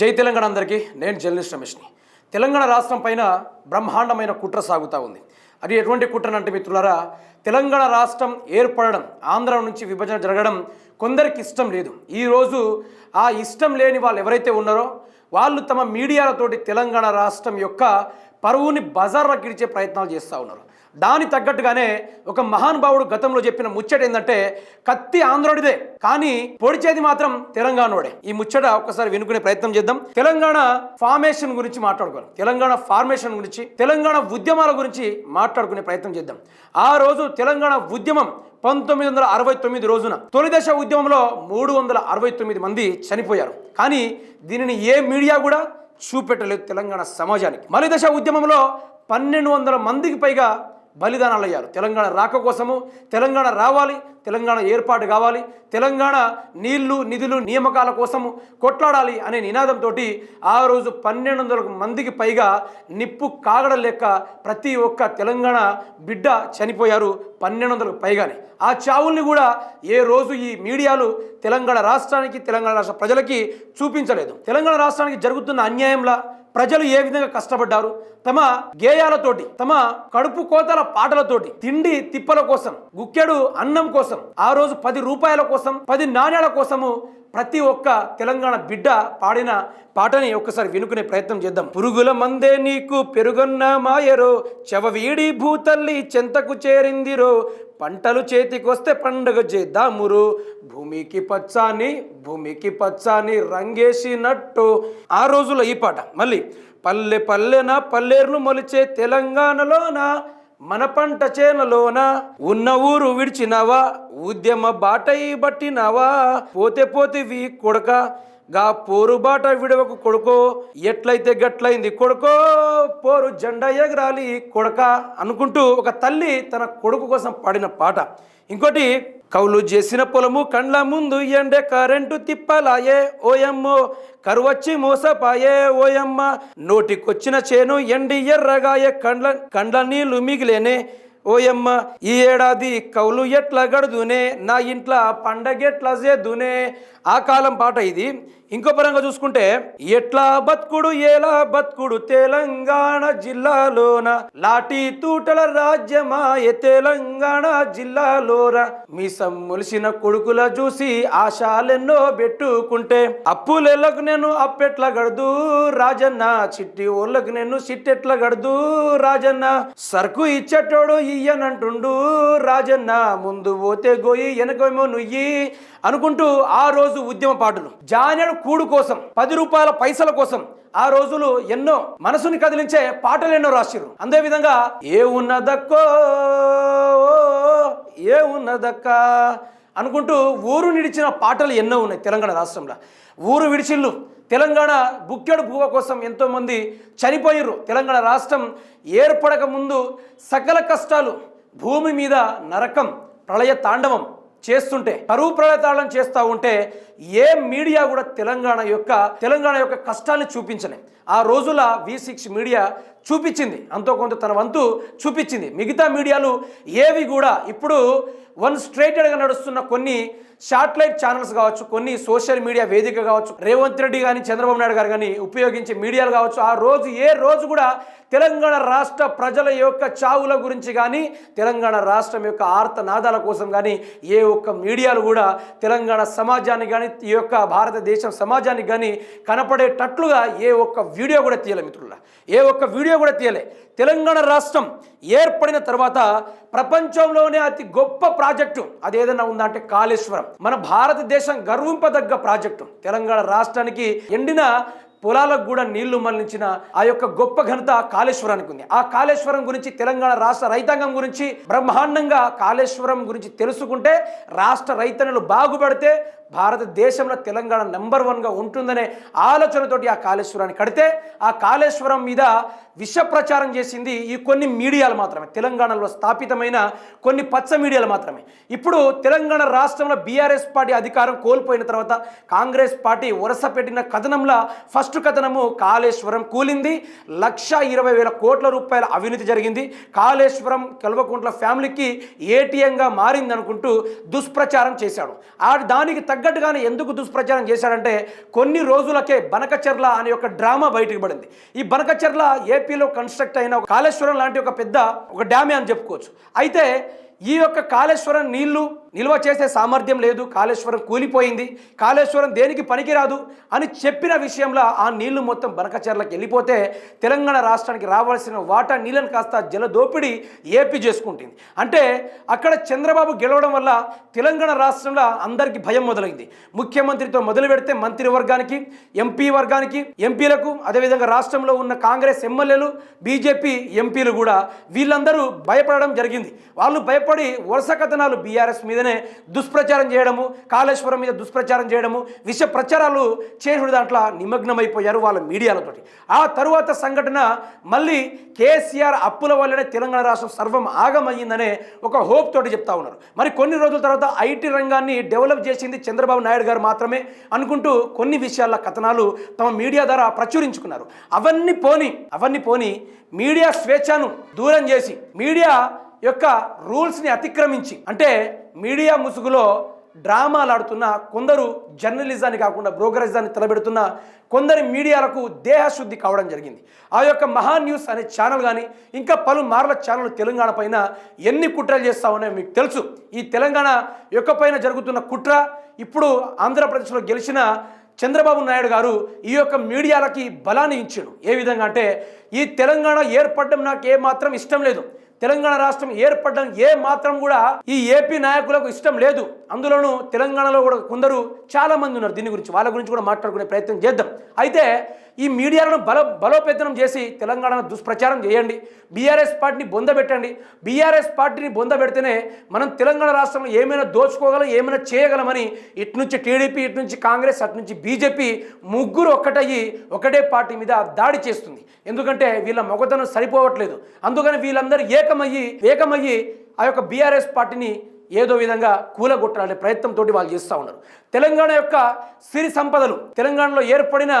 జై తెలంగాణ అందరికీ. నేను జర్నలిస్ట్ రమేష్ని. తెలంగాణ రాష్ట్రం పైన బ్రహ్మాండమైన కుట్ర సాగుతూ ఉంది. అది ఎటువంటి కుట్రనంటే మిత్రులారా తెలంగాణ రాష్ట్రం ఏర్పడడం ఆంధ్ర నుంచి విభజన జరగడం కొందరికి ఇష్టం లేదు. ఈరోజు ఆ ఇష్టం లేని వాళ్ళు ఎవరైతే ఉన్నారో వాళ్ళు తమ మీడియాలతోటి తెలంగాణ రాష్ట్రం యొక్క పరువుని బజార్లకు గిడిచే ప్రయత్నాలు చేస్తూ ఉన్నారు. దాని తగ్గట్టుగానే ఒక మహానుభావుడు గతంలో చెప్పిన ముచ్చట ఏంటంటే కత్తి ఆంధ్రుడిదే కానీ పొడిచేది మాత్రం తెలంగాణోడే. ఈ ముచ్చట ఒక్కసారి వినుకునే ప్రయత్నం చేద్దాం. తెలంగాణ ఫార్మేషన్ గురించి మాట్లాడుకోవాలి. తెలంగాణ ఫార్మేషన్ గురించి తెలంగాణ ఉద్యమాల గురించి మాట్లాడుకునే ప్రయత్నం చేద్దాం. ఆ రోజు తెలంగాణ ఉద్యమం పంతొమ్మిది వందల అరవై తొమ్మిది రోజున తొలి దశ ఉద్యమంలో మూడు వందల అరవై తొమ్మిది మంది చనిపోయారు. కానీ దీనిని ఏ మీడియా కూడా చూపెట్టలేదు తెలంగాణ సమాజానికి. మలి దశ ఉద్యమంలో పన్నెండు వందల మందికి పైగా బలిదానాలు అయ్యారు తెలంగాణ రాక కోసము తెలంగాణ రావాలి తెలంగాణ ఏర్పాటు కావాలి తెలంగాణ నీళ్ళు నిధులు నియామకాల కోసము కొట్లాడాలి అనే నినాదంతో ఆ రోజు పన్నెండు వందల మందికి పైగా నిప్పు కాగడం లెక్క ప్రతి ఒక్క తెలంగాణ బిడ్డ చనిపోయారు పన్నెండు వందలకు పైగానే. ఆ చావుల్ని కూడా ఏ రోజు ఈ మీడియాలు తెలంగాణ రాష్ట్రానికి తెలంగాణ రాష్ట్ర ప్రజలకి చూపించలేదు. తెలంగాణ రాష్ట్రానికి జరుగుతున్న అన్యాయంలా ప్రజలు ఏ విధంగా కష్టపడ్డారు? తమ గేయాలతోటి తమ కడుపు కోతల పాటలతోటి తిండి తిప్పల కోసం గుక్కెడు అన్నం కోసం ఆ రోజు పది రూపాయల కోసం పది నాణ్యాల కోసము ప్రతి ఒక్క తెలంగాణ బిడ్డ పాడిన పాటని ఒక్కసారి వినుకునే ప్రయత్నం చేద్దాం. పురుగుల మందే నీకు పెరుగన్న మాయరో చెవవీడి భూతల్లి చెంతకు చేరిందిరో పంటలు చేతికొస్తే పండగ చేద్దామురు. భూమికి పచ్చాని భూమికి పచ్చాని రంగేసినట్టు. ఆ రోజుల్లో ఈ పాట. మళ్ళీ పల్లె పల్లెన పల్లెర్లు మొలిచే తెలంగాణలోన మన పంట చేనలోన ఉన్న ఊరు విడిచినావా ఉద్యమ బాటై బట్టినవా పోతే పోతివి కొడక గా పోరుబాట విడవకు కొడుకో ఎట్లయితే గట్లయింది కొడుకో పోరు జెండా ఎగరాలి కొడక అనుకుంటూ ఒక తల్లి తన కొడుకు కోసం పాడిన పాట. ఇంకోటి కౌలు చేసిన పొలము కండ్ల ముందు ఎండే కరెంటు తిప్పలాయే ఓయమ్మో కరువచ్చి మోసపాయే ఓయమ్మ. నోటికొచ్చిన చేను ఎండి ఎర్రగాయే కండ్ల కండ్ల నీళ్ళు మిగిలేనే ఓయమ్మ. ఈ ఏడాది కౌలు ఎట్లా గడుదునే నా ఇంట్లో పండగెట్లా చేదునే ఆ కాలం పాట ఇది. ఇంకో పరంగా చూసుకుంటే ఎట్లా బతుకుడు ఎలా బతుకుడు తెలంగాణ జిల్లాలోన? లాటి తూటల రాజ్యమాయ తెలంగాణ జిల్లాలోన మీ ములిసిన కొడుకుల చూసి ఆశాలెన్నో పెట్టుకుంటే అప్పులెళ్ళకు నేను అప్పెట్లా గడదు రాజన్న. చిట్టి ఓళ్ళకు నేను చిట్టెట్ల గడదు రాజన్న. సరుకు ఇచ్చేటోడు ఇయ్యనంటుండు రాజన్న. ముందు పోతే గోయి వెనకేమో నుయ్యి అనుకుంటూ ఆ రోజు ఉద్యమ పాటలు జానెడు కూడు కోసం పది రూపాయల పైసల కోసం ఆ రోజులు ఎన్నో మనసుని కదిలించే పాటలు ఎన్నో రాసిరు అదే విధంగా ఏ ఉన్నదక్కో ఏ ఉన్నదక్క అనుకుంటూ ఊరు నిడిచిన పాటలు ఎన్నో ఉన్నాయి తెలంగాణ రాష్ట్రంలో. ఊరు విడిచిళ్ళు తెలంగాణ బుక్కెడు భూవ కోసం ఎంతోమంది చనిపోయారు తెలంగాణ రాష్ట్రం ఏర్పడక ముందు సకల కష్టాలు భూమి మీద నరకం ప్రళయ తాండవం చేస్తుంటే కరువు ప్రళయతాళం చేస్తూ ఉంటే ఏ మీడియా కూడా తెలంగాణ యొక్క తెలంగాణ యొక్క కష్టాన్ని చూపించలే. ఆ రోజుల వి సిక్స్ మీడియా చూపించింది. అంతో కొంత తన వంతు చూపించింది. మిగతా మీడియాలు ఏవి కూడా ఇప్పుడు వన్ స్ట్రేటెడ్గా నడుస్తున్న కొన్ని శాటిలైట్ ఛానల్స్ కావచ్చు కొన్ని సోషల్ మీడియా వేదిక కావచ్చు రేవంత్ రెడ్డి కానీ చంద్రబాబు నాయుడు గారు కానీ ఉపయోగించే మీడియాలు కావచ్చు ఆ రోజు ఏ రోజు కూడా తెలంగాణ రాష్ట్ర ప్రజల యొక్క చావుల గురించి కానీ తెలంగాణ రాష్ట్రం యొక్క ఆర్తనాదాల కోసం కానీ ఏ ఒక్క మీడియాలు కూడా తెలంగాణ సమాజానికి కానీ ఈ యొక్క భారతదేశం సమాజానికి కానీ కనపడేటట్లుగా ఏ ఒక్క వీడియో కూడా తీయలే మిత్రుల ఏ ఒక్క వీడియో కూడా తీయలే. తెలంగాణ రాష్ట్రం ఏర్పడిన తర్వాత ప్రపంచంలోనే అతి గొప్ప ప్రాజెక్టు అది ఏదైనా ఉందా అంటే కాళేశ్వరం. మన భారతదేశం గర్వింపదగ్గ ప్రాజెక్టు. తెలంగాణ రాష్ట్రానికి ఎండిన పొలాలకు కూడా నీళ్ళు మళ్ళించిన ఆ యొక్క గొప్ప ఘనత కాళేశ్వరానికి ఉంది. ఆ కాళేశ్వరం గురించి తెలంగాణ రాష్ట్ర రైతాంగం గురించి బ్రహ్మాండంగా కాళేశ్వరం గురించి తెలుసుకుంటే రాష్ట్ర రైతన్నులు బాగుపడితే భారతదేశంలో తెలంగాణ నెంబర్ వన్గా ఉంటుందనే ఆలోచనతోటి ఆ కాళేశ్వరాన్ని కడితే ఆ కాళేశ్వరం మీద విష ప్రచారం చేసింది ఈ కొన్ని మీడియాలు మాత్రమే. తెలంగాణలో స్థాపితమైన కొన్ని పచ్చ మీడియాలు మాత్రమే. ఇప్పుడు తెలంగాణ రాష్ట్రంలో బీఆర్ఎస్ పార్టీ అధికారం కోల్పోయిన తర్వాత కాంగ్రెస్ పార్టీ వరుస పెట్టిన కథనంలో ఫస్ట్ కథనము కాళేశ్వరం కూలింది. లక్ష ఇరవై వేల కోట్ల రూపాయల అవినీతి జరిగింది. కాళేశ్వరం కల్వకుంట్ల ఫ్యామిలీకి ఏటీఎంగా మారింది అనుకుంటూ దుష్ప్రచారం చేశాడు. ఆ దానికి తగ్గట్టుగానే ఎందుకు దుష్ప్రచారం చేశాడంటే కొన్ని రోజులకే బనకచెర్ల అనే ఒక డ్రామా బయటకు పడింది. ఈ బనకచెర్ల ఏపీలో కన్స్ట్రక్ట్ అయిన ఒక కాళేశ్వరం లాంటి ఒక పెద్ద ఒక డ్యామే అని చెప్పుకోవచ్చు. అయితే ఈ యొక్క కాళేశ్వరం నీళ్ళు నిల్వ చేసే సామర్థ్యం లేదు కాళేశ్వరం కూలిపోయింది. కాళేశ్వరం దేనికి పనికిరాదు అని చెప్పిన విషయంలో ఆ నీళ్ళు మొత్తం బనకచర్లకు వెళ్ళిపోతే తెలంగాణ రాష్ట్రానికి రావాల్సిన వాటా నీళ్ళని కాస్త జలదోపిడి ఏపీ చేసుకుంటుంది. అంటే అక్కడ చంద్రబాబు గెలవడం వల్ల తెలంగాణ రాష్ట్రంలో అందరికీ భయం మొదలైంది. ముఖ్యమంత్రితో మొదలు పెడితే మంత్రివర్గానికి ఎంపీ వర్గానికి ఎంపీలకు అదేవిధంగా రాష్ట్రంలో ఉన్న కాంగ్రెస్ ఎమ్మెల్యేలు బీజేపీ ఎంపీలు కూడా వీళ్ళందరూ భయపడడం జరిగింది. వాళ్ళు భయ భయపడి వరుస కథనాలు బీఆర్ఎస్ మీదనే దుష్ప్రచారం చేయడము కాళేశ్వరం మీద దుష్ప్రచారం చేయడము విష ప్రచారాలు చేసుడు దాంట్లో నిమగ్నమైపోయారు వాళ్ళ మీడియాలతోటి. ఆ తరువాత సంఘటన మళ్ళీ కేసీఆర్ అప్పుల వల్లనే తెలంగాణ రాష్ట్రం సర్వం ఆగమయ్యిందనే ఒక హోప్ తోటి చెప్తా ఉన్నారు. మరి కొన్ని రోజుల తర్వాత ఐటీ రంగాన్ని డెవలప్ చేసింది చంద్రబాబు నాయుడు గారు మాత్రమే అనుకుంటూ కొన్ని విషయాల కథనాలు తమ మీడియా ద్వారా ప్రచురించుకున్నారు. అవన్నీ పోని అవన్నీ పోని మీడియా స్వేచ్ఛను దూరం చేసి మీడియా యొక్క రూల్స్ని అతిక్రమించి అంటే మీడియా ముసుగులో డ్రామాలు ఆడుతున్న కొందరు జర్నలిజాన్ని కాకుండా బ్రోకరేజాన్ని తలబెడుతున్న కొందరి మీడియాలకు దేహశుద్ధి కావడం జరిగింది. ఆ యొక్క మహా న్యూస్ అనే ఛానల్ కానీ ఇంకా పలు మార్ల ఛానల్ తెలంగాణ పైన ఎన్ని కుట్రలు చేస్తా ఉన్నాయో మీకు తెలుసు. ఈ తెలంగాణ యొక్క పైన జరుగుతున్న కుట్ర ఇప్పుడు ఆంధ్రప్రదేశ్లో గెలిచిన చంద్రబాబు నాయుడు గారు ఈ యొక్క మీడియాలకి బలాన్ని ఇచ్చాడు. ఏ విధంగా అంటే ఈ తెలంగాణ ఏర్పడడం నాకు ఏమాత్రం ఇష్టం లేదు. తెలంగాణ రాష్ట్రం ఏర్పడడం ఏ మాత్రం కూడా ఈ ఏపీ నాయకులకు ఇష్టం లేదు. అందులోనూ తెలంగాణలో కూడా కొందరు చాలా మంది ఉన్నారు. దీని గురించి వాళ్ళ గురించి కూడా మాట్లాడుకునే ప్రయత్నం చేద్దాం. అయితే ఈ మీడియాలను బల బలోపేతనం చేసి తెలంగాణను దుష్ప్రచారం చేయండి. బీఆర్ఎస్ పార్టీని బొందబెట్టండి బీఆర్ఎస్ పార్టీని బొందబెడితేనే మనం తెలంగాణ రాష్ట్రంలో ఏమైనా దోచుకోగలం ఏమైనా చేయగలమని ఇటు నుంచి టీడీపీ ఇటు నుంచి కాంగ్రెస్ అటు నుంచి బీజేపీ ముగ్గురు ఒక్కటయ్యి ఒకటే పార్టీ మీద దాడి చేస్తుంది. ఎందుకంటే వీళ్ళ మొగతనం సరిపోవట్లేదు. అందుకని వీళ్ళందరూ ఏ ఏకమయ్యి ఏకమయ్యి ఆ యొక్క బీఆర్ఎస్ పార్టీని ఏదో విధంగా కూలగొట్టాలనే ప్రయత్నంతో వాళ్ళు చేస్తూ ఉన్నారు. తెలంగాణ యొక్క సిరి సంపదలు తెలంగాణలో ఏర్పడిన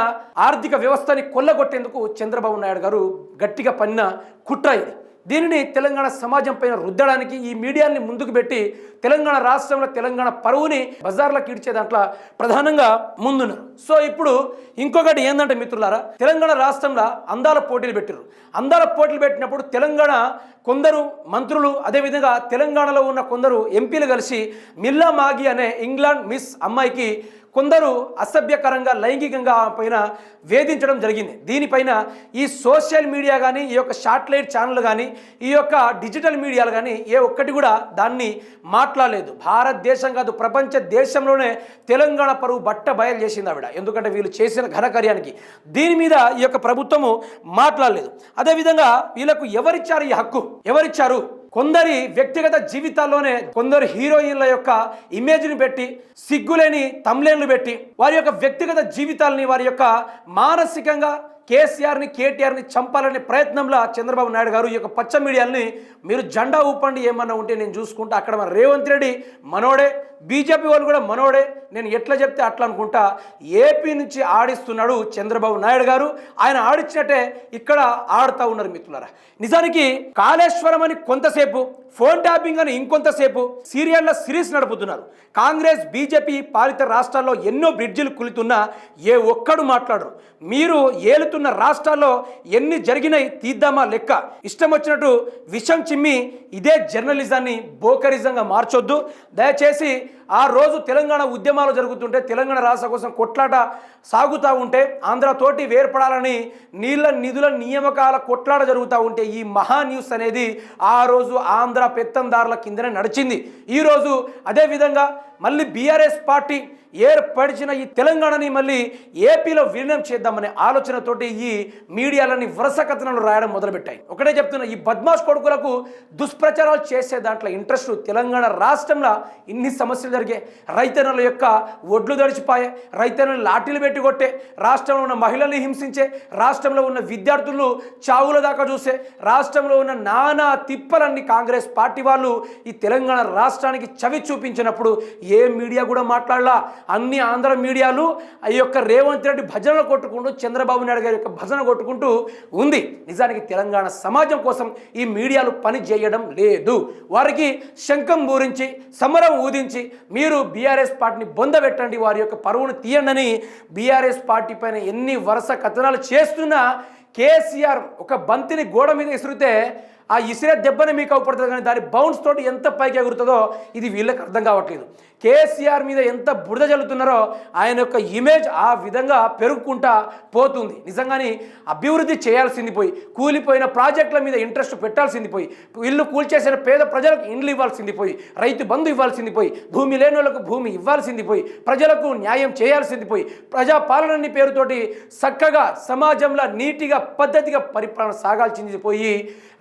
ఆర్థిక వ్యవస్థని కొల్లగొట్టేందుకు చంద్రబాబు నాయుడు గారు గట్టిగా పన్న కుట్ర ఇది. దీనిని తెలంగాణ సమాజం పైన రుద్దడానికి ఈ మీడియాని ముందుకు పెట్టి తెలంగాణ రాష్ట్రంలో తెలంగాణ పరువుని బజార్లకు ఇడిచే దాంట్లో ప్రధానంగా ముందున్నారు. సో ఇప్పుడు ఇంకొకటి ఏంటంటే మిత్రులారా తెలంగాణ రాష్ట్రంలో అందాల పోటీలు పెట్టారు అందాల పోటీలు పెట్టినప్పుడు తెలంగాణ కొందరు మంత్రులు అదేవిధంగా తెలంగాణలో ఉన్న కొందరు ఎంపీలు కలిసి మిల్లా మాగి అనే ఇంగ్లాండ్ మిస్ అమ్మాయికి కొందరు అసభ్యకరంగా లైంగికంగా ఆమె పైన వేధించడం జరిగింది. దీనిపైన ఈ సోషల్ మీడియా కానీ ఈ యొక్క శాటిలైట్ ఛానల్ కానీ ఈ యొక్క డిజిటల్ మీడియాలు కానీ ఏ ఒక్కటి కూడా దాన్ని మాట్లాడలేదు. భారతదేశం కాదు ప్రపంచ దేశంలోనే తెలంగాణ పరువు బట్ట బయలు చేసింది ఆవిడ. ఎందుకంటే వీళ్ళు చేసిన ఘనకార్యానికి దీని మీద ఈ యొక్క ప్రభుత్వము మాట్లాడలేదు. అదేవిధంగా వీళ్ళకు ఎవరిచ్చారు ఈ హక్కు? ఎవరిచ్చారు? కొందరి వ్యక్తిగత జీవితాల్లోనే కొందరు హీరోయిన్ల యొక్క ఇమేజ్ని పెట్టి సిగ్గులేని తమ్లేన్లు పెట్టి వారి యొక్క వ్యక్తిగత జీవితాలని వారి యొక్క మానసికంగా కేసీఆర్ని కేటీఆర్ని చంపాలనే ప్రయత్నంలో చంద్రబాబు నాయుడు గారు ఈ యొక్క పచ్చ మీడియాల్ని మీరు జెండా ఊపండి ఏమన్నా ఉంటే నేను చూసుకుంటా. అక్కడ మన రేవంత్ రెడ్డి మనోడే బీజేపీ వాళ్ళు కూడా మనోడే. నేను ఎట్లా చెప్తే అట్లా అనుకుంటా. ఏపీ నుంచి ఆడిస్తున్నాడు చంద్రబాబు నాయుడు గారు. ఆయన ఆడిచ్చినట్టే ఇక్కడ ఆడుతూ ఉన్నారు మిత్రులారా. నిజానికి కాళేశ్వరం అని కొంతసేపు ఫోన్ ట్యాపింగ్ అని ఇంకొంతసేపు సీరియళ్ళ సిరీస్ నడుపుతున్నారు. కాంగ్రెస్ బీజేపీ పాలిత రాష్ట్రాల్లో ఎన్నో బ్రిడ్జిలు కులుతున్నా ఏ ఒక్కడు మాట్లాడరు. మీరు ఏలుతున్న రాష్ట్రాల్లో ఎన్ని జరిగినాయి తీద్దామా లెక్క. ఇష్టం వచ్చినట్టు విషం చిమ్మి ఇదే జర్నలిజాన్ని బోకరిజంగా మార్చొద్దు. దయచేసి ఆ రోజు తెలంగాణ ఉద్యమాలు జరుగుతుంటే తెలంగాణ రాష్ట్ర కోసం కొట్లాట సాగుతూ ఉంటే ఆంధ్రతోటి వేర్పడాలని నీళ్ళ నిధుల నియామకాల కొట్లాట జరుగుతూ ఉంటే ఈ మహా న్యూస్ అనేది ఆ రోజు ఆంధ్ర పెత్తందారుల కిందనే నడిచింది. ఈరోజు అదేవిధంగా మళ్ళీ బీఆర్ఎస్ పార్టీ ఏర్పరిచిన ఈ తెలంగాణని మళ్ళీ ఏపీలో విలీనం చేద్దామనే ఆలోచనతోటి ఈ మీడియాలని వరుస కథనాలు రాయడం మొదలుపెట్టాయి. ఒకటే చెప్తున్నా ఈ బద్మాష్ కొడుకులకు దుష్ప్రచారాలు చేసే దాంట్లో ఇంట్రెస్ట్ తెలంగాణ రాష్ట్రంలో ఇన్ని సమస్యలు జరిగే రైతన్నుల యొక్క ఒడ్లు దడిచిపోయే రైతన్నులు లాఠీలు పెట్టి కొట్టే రాష్ట్రంలో ఉన్న మహిళల్ని హింసించే రాష్ట్రంలో ఉన్న విద్యార్థులు చావుల దాకా చూసే రాష్ట్రంలో ఉన్న నానా తిప్పలన్నీ కాంగ్రెస్ పార్టీ వాళ్ళు ఈ తెలంగాణ రాష్ట్రానికి చవి చూపించినప్పుడు ఏ మీడియా కూడా మాట్లాడలా. అన్ని ఆంధ్ర మీడియాలు ఆ యొక్క రేవంత్ రెడ్డి భజనలు కొట్టుకుంటూ చంద్రబాబు నాయుడు గారి యొక్క భజన కొట్టుకుంటూ ఉంది. నిజానికి తెలంగాణ సమాజం కోసం ఈ మీడియాలు పని చేయడం లేదు. వారికి శంఖం పూరించి సమరం ఊదించి మీరు బీఆర్ఎస్ పార్టీని బొందబెట్టండి వారి యొక్క పరువును తీయండి బీఆర్ఎస్ పార్టీ పైన ఎన్ని వరుస కథనాలు చేస్తున్నా కేసీఆర్ ఒక బంతిని గోడ మీద విసిరితే ఆ ఇసిరే దెబ్బని మీకు అవపడుతుంది కానీ దాని బౌన్స్ తోటి ఎంత పైకి ఎగురుతుందో ఇది వీళ్ళకి అర్థం కావట్లేదు. కేసీఆర్ మీద ఎంత బురద జల్లుతున్నారో ఆయన యొక్క ఇమేజ్ ఆ విధంగా పెరుగుకుంటా పోతుంది. నిజంగానే అభివృద్ధి చేయాల్సింది పోయి కూలిపోయిన ప్రాజెక్టుల మీద ఇంట్రెస్ట్ పెట్టాల్సింది పోయి ఇల్లు కూల్చేసిన పేద ప్రజలకు ఇండ్లు ఇవ్వాల్సింది పోయి రైతు బంధు ఇవ్వాల్సింది పోయి భూమి లేని వాళ్ళకు భూమి ఇవ్వాల్సింది పోయి ప్రజలకు న్యాయం చేయాల్సింది పోయి ప్రజాపాలనని పేరుతోటి చక్కగా సమాజంలో నీటిగా పద్ధతిగా పరిపాలన సాగాల్సింది పోయి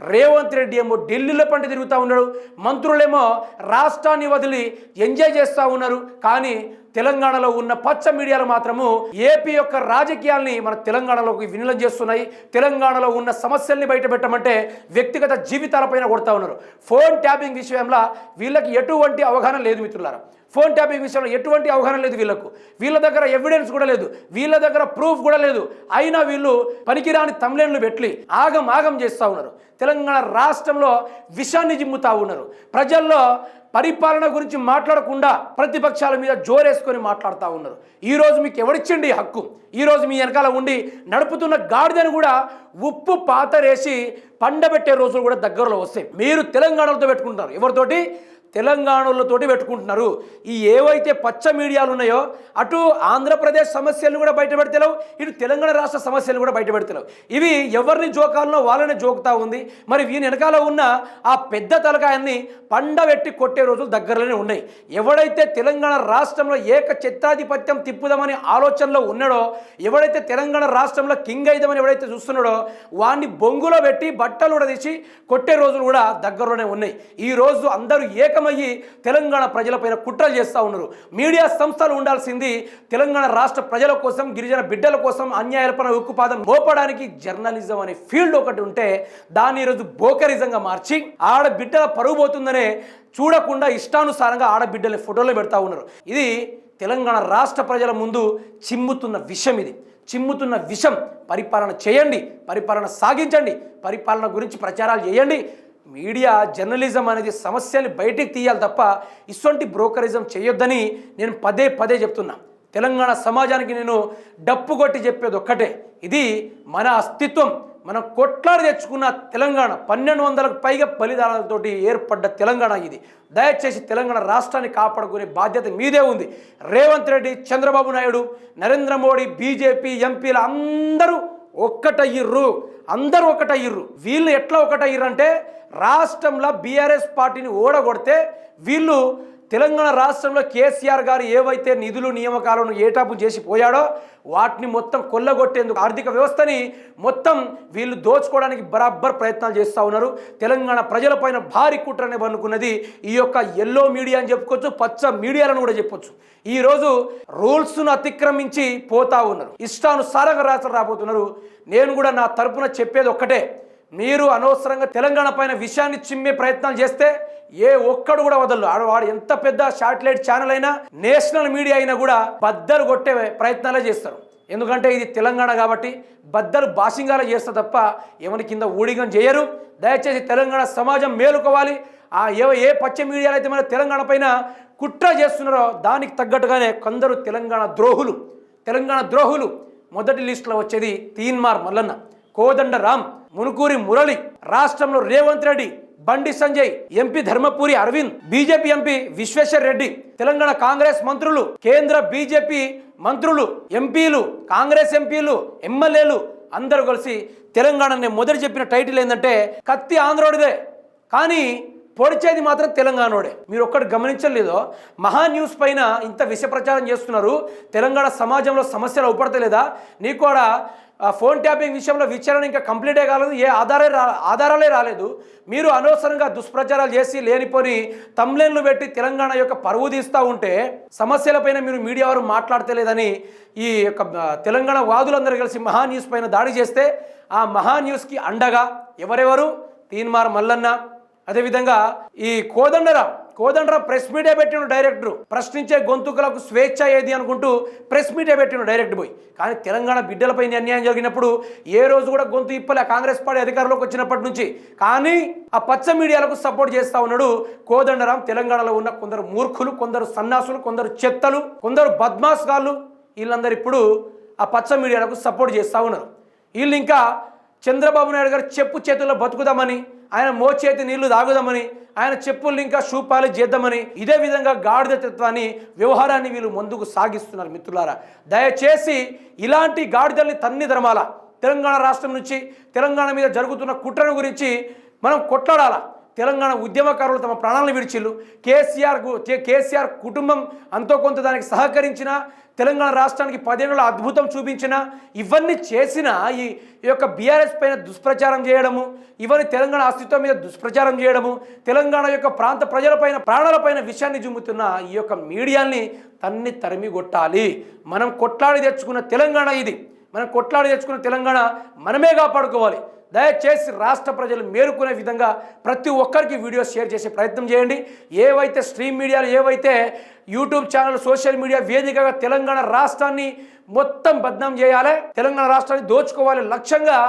రేవంత్ రెడ్డి ఏమో ఢిల్లీలో పంట తిరుగుతూ ఉన్నాడు మంత్రులేమో రాష్ట్రాన్ని వదిలి ఎంజాయ్ చేస్తూ ఉన్నారు. కానీ తెలంగాణలో ఉన్న పచ్చ మీడియాలు మాత్రము ఏపీ యొక్క రాజకీయాల్ని మన తెలంగాణలోకి వినిలం చేస్తున్నాయి. తెలంగాణలో ఉన్న సమస్యల్ని బయటపెట్టమంటే వ్యక్తిగత జీవితాలపైన కొడతా ఉన్నారు. ఫోన్ ట్యాపింగ్ విషయంలో వీళ్ళకి ఎటువంటి అవగాహన లేదు మిత్రులారా. ఫోన్ ట్యాపింగ్ విషయంలో ఎటువంటి అవగాహన లేదు వీళ్ళకు. వీళ్ళ దగ్గర ఎవిడెన్స్ కూడా లేదు. వీళ్ళ దగ్గర ప్రూఫ్ కూడా లేదు. అయినా వీళ్ళు పనికిరాని తమ్లేన్లు పెట్టి ఆగం ఆగం చేస్తూ ఉన్నారు. తెలంగాణ రాష్ట్రంలో విషాన్ని జిమ్ముతూ ఉన్నారు. ప్రజల్లో పరిపాలన గురించి మాట్లాడకుండా ప్రతిపక్షాల మీద జోరేసుకొని మాట్లాడుతూ ఉన్నారు. ఈరోజు మీకు ఎవరిచ్చిండి ఈ హక్కు? ఈరోజు మీ వెనకాల ఉండి నడుపుతున్న గాడిదని కూడా ఉప్పు పాతరేసి పండబెట్టే రోజులు కూడా దగ్గరలో వస్తాయి. మీరు తెలంగాణలతో పెట్టుకుంటారు ఎవరితోటి? తెలంగాణలతోటి పెట్టుకుంటున్నారు. ఈ ఏవైతే పచ్చ మీడియాలు ఉన్నాయో అటు ఆంధ్రప్రదేశ్ సమస్యలు కూడా బయటపెడతలేవు ఇటు తెలంగాణ రాష్ట్ర సమస్యలు కూడా బయటపెడతలేవు. ఇవి ఎవరిని జోకాలనో వాళ్ళని జోకుతా ఉంది. మరి వీని వెనకాల ఉన్న ఆ పెద్ద తలకాయన్ని పండబెట్టి కొట్టే రోజులు దగ్గరలోనే ఉన్నాయి. ఎవడైతే తెలంగాణ రాష్ట్రంలో ఏక చిత్రాధిపత్యం తిప్పుదామని ఆలోచనలో ఉన్నాడో ఎవడైతే తెలంగాణ రాష్ట్రంలో కింగ్ అయిదామని ఎవడైతే చూస్తున్నాడో వాడిని బొంగులో పెట్టి బట్టలు కూడా తీసి కొట్టే రోజులు కూడా దగ్గరలోనే ఉన్నాయి. ఈ రోజు అందరూ విఫలమయ్యి తెలంగాణ ప్రజలపైన కుట్రలు చేస్తూ ఉన్నారు. మీడియా సంస్థలు ఉండాల్సింది తెలంగాణ రాష్ట్ర ప్రజల కోసం గిరిజన బిడ్డల కోసం అన్యాయాలపైన ఉక్కుపాదం మోపడానికి జర్నలిజం అనే ఫీల్డ్ ఒకటి ఉంటే దాన్ని ఈరోజు బోకరిజంగా మార్చి ఆడబిడ్డల పరుగు పోతుందనే చూడకుండా ఇష్టానుసారంగా ఆడబిడ్డల్ని ఫోటోలో పెడతా ఉన్నారు. ఇది తెలంగాణ రాష్ట్ర ప్రజల ముందు చిమ్ముతున్న విషయం ఇది. చిమ్ముతున్న విషం పరిపాలన చేయండి పరిపాలన సాగించండి పరిపాలన గురించి ప్రచారాలు చేయండి మీడియా జర్నలిజం అనేది సమస్యని బయటికి తీయాలి తప్ప ఇటువంటి బ్రోకరిజం చేయొద్దని నేను పదే పదే చెప్తున్నా. తెలంగాణ సమాజానికి నేను డప్పు కొట్టి చెప్పేది ఒక్కటే. ఇది మన అస్తిత్వం. మనం కొట్లాడి తెచ్చుకున్న తెలంగాణ పన్నెండు వందలకు పైగా బలిదానాలతోటి ఏర్పడ్డ తెలంగాణ ఇది. దయచేసి తెలంగాణ రాష్ట్రాన్ని కాపాడుకునే బాధ్యత మీదే ఉంది. రేవంత్ రెడ్డి చంద్రబాబు నాయుడు నరేంద్ర మోడీ బీజేపీ ఎంపీలు అందరూ ఒక్కటయ్యిర్రు. అందరూ ఒకటయ్యిర్రు వీళ్ళు ఎట్లా ఒకటయ్యిర్రు అంటే రాష్ట్రంలో బీఆర్ఎస్ పార్టీని ఓడగొడితే వీళ్ళు తెలంగాణ రాష్ట్రంలో కేసీఆర్ గారు ఏవైతే నిధులు నియామకాలను ఏటాపు చేసి పోయాడో వాటిని మొత్తం కొల్లగొట్టేందుకు ఆర్థిక వ్యవస్థని మొత్తం వీళ్ళు దోచుకోవడానికి బరాబర్ ప్రయత్నాలు చేస్తూ ఉన్నారు. తెలంగాణ ప్రజలపైన భారీ కుట్రనే అనుకున్నది ఈ యొక్క ఎల్లో మీడియా అని చెప్పుకోవచ్చు పచ్చ మీడియాలను కూడా చెప్పొచ్చు. ఈరోజు రూల్స్ను అతిక్రమించి పోతా ఉన్నారు. ఇష్టానుసారంగా రాష్ట్రం రాబోతున్నారు. నేను కూడా నా తరపున చెప్పేది ఒక్కటే. మీరు అనవసరంగా తెలంగాణ పైన విషయాన్ని చిమ్మే ప్రయత్నాలు చేస్తే ఏ ఒక్కడు కూడా వదలరు ఆడవాడు ఎంత పెద్ద శాటిలైట్ ఛానల్ అయినా నేషనల్ మీడియా అయినా కూడా బద్దలు కొట్టే ప్రయత్నాలే చేస్తారు. ఎందుకంటే ఇది తెలంగాణ కాబట్టి బద్దలు బాసింగాల చేస్తే తప్ప ఎవరి కింద ఊడిగం చేయరు. దయచేసి తెలంగాణ సమాజం మేలుకోవాలి. ఆ ఏ ఏ పచ్చ మీడియాలు అయితే మన తెలంగాణ పైన కుట్ర చేస్తున్నారో దానికి తగ్గట్టుగానే కొందరు తెలంగాణ ద్రోహులు తెలంగాణ ద్రోహులు. మొదటి లిస్టులో వచ్చేది తీన్మార్ మల్లన్న కోదండ రామ్ మునుకూరి మురళి రాష్ట్రంలో Revanth Reddy Bandi Sanjay MP Dharmapuri Arvind BJP MP Vishweshwar Reddy Telangana Congress మంత్రులు కేంద్ర బీజేపీ మంత్రులు ఎంపీలు కాంగ్రెస్ ఎంపీలు ఎమ్మెల్యేలు అందరూ కలిసి తెలంగాణ నేను మొదటి చెప్పిన టైటిల్ ఏంటంటే కత్తి ఆంధ్రోడిదే. కానీ పొడిచేది మాత్రం తెలంగాణోడే. మీరు ఒక్కటి గమనించలేదో మహా న్యూస్ పైన ఇంత విష ప్రచారం చేస్తున్నారు తెలంగాణ సమాజంలో సమస్యలు అవపడతలేదా? నీకు కూడా ఫోన్ ట్యాపింగ్ విషయంలో విచారణ ఇంకా కంప్లీటే కాలేదు. ఏ ఆధారే రా ఆధారాలే రాలేదు. మీరు అనవసరంగా దుష్ప్రచారాలు చేసి లేనిపోని తమ్లేన్లు పెట్టి తెలంగాణ యొక్క పరువు తీస్తూ ఉంటే సమస్యలపైన మీరు మీడియా వారు మాట్లాడతలేదని ఈ యొక్క తెలంగాణ వాదులందరూ కలిసి మహా న్యూస్ పైన దాడి చేస్తే ఆ మహా న్యూస్కి అండగా ఎవరెవరు? తీన్మార్ మల్లన్న. అదేవిధంగా ఈ కోదండరావు కోదండ్రా ప్రెస్ మీడియా పెట్టిన డైరెక్టర్. ప్రశ్నించే గొంతుకులకు స్వేచ్ఛ ఏది అనుకుంటూ ప్రెస్ మీడియా పెట్టిన డైరెక్ట్ పోయి. కానీ తెలంగాణ బిడ్డలపై అన్యాయం జరిగినప్పుడు ఏ రోజు కూడా గొంతు ఇప్పలే కాంగ్రెస్ పార్టీ అధికారంలోకి వచ్చినప్పటి నుంచి. కానీ ఆ పచ్చ మీడియాలకు సపోర్ట్ చేస్తా ఉన్నాడు కోదండరాం. తెలంగాణలో ఉన్న కొందరు మూర్ఖులు కొందరు సన్నాసులు కొందరు చెత్తలు కొందరు బద్మాస్ గాళ్ళు వీళ్ళందరూ ఇప్పుడు ఆ పచ్చ మీడియాలకు సపోర్ట్ చేస్తూ ఉన్నారు. వీళ్ళు ఇంకా చంద్రబాబు నాయుడు గారు చెప్పు చేతుల్లో బతుకుదామని ఆయన మోచేతి నీళ్ళు తాగుదామని ఆయన చెప్పుల్ని ఇంకా షూపాలు చేద్దామని ఇదే విధంగా గాడిద తత్వాన్ని వ్యవహారాన్ని వీళ్ళు ముందుకు సాగిస్తున్నారు మిత్రులారా. దయచేసి ఇలాంటి గాడిదల్ని తన్ని ధర్మాల తెలంగాణ రాష్ట్రం నుంచి తెలంగాణ మీద జరుగుతున్న కుట్రను గురించి మనం కొట్లాడాలా? తెలంగాణ ఉద్యమకారులు తమ ప్రాణాలను విడిచిల్లు. కేసీఆర్ కేసీఆర్ కుటుంబం అంతో కొంత దానికి సహకరించిన తెలంగాణ రాష్ట్రానికి పదేళ్ళ అద్భుతం చూపించిన ఇవన్నీ చేసిన ఈ ఈ యొక్క బీఆర్ఎస్ పైన దుష్ప్రచారం చేయడము ఇవన్నీ తెలంగాణ అస్తిత్వం మీద దుష్ప్రచారం చేయడము తెలంగాణ యొక్క ప్రాంత ప్రజలపైన ప్రాణాలపైన విషయాన్ని చూముతున్న ఈ యొక్క మీడియాని తన్ని తరిమి కొట్టాలి. మనం కొట్లాడి తెచ్చుకున్న తెలంగాణ ఇది. మనం కొట్లాడి తెచ్చుకున్న తెలంగాణ మనమే కాపాడుకోవాలి. దయచేసి రాష్ట్ర ప్రజలు మేలుకునే విధంగా ప్రతి ఒక్కరికి వీడియో షేర్ చేసే ప్రయత్నం చేయండి. ఏవైతే స్ట్రీమ్ మీడియాలు ఏవైతే యూట్యూబ్ ఛానల్ సోషల్ మీడియా వేదికగా తెలంగాణ రాష్ట్రాన్ని మొత్తం బద్నాం చేయాలి తెలంగాణ రాష్ట్రాన్ని దోచుకోవాలి లక్ష్యంగా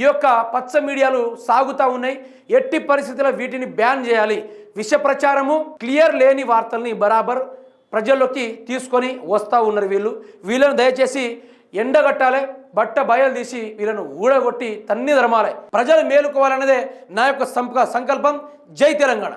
ఈ యొక్క పచ్చ మీడియాలు సాగుతూ ఉన్నాయి. ఎట్టి పరిస్థితుల్లో వీటిని బ్యాన్ చేయాలి. విష ప్రచారము క్లియర్ లేని వార్తల్ని బరాబర్ ప్రజల్లోకి తీసుకొని వస్తూ ఉన్నారు వీళ్ళు. వీళ్ళను దయచేసి ఎండగట్టాలి బట్ట బయలు తీసి వీళ్ళను ఊడగొట్టి తన్ని ధర్మాలే. ప్రజలు మేలుకోవాలన్నదే నా యొక్క సంక- సంకల్పం. జై తెలంగాణ.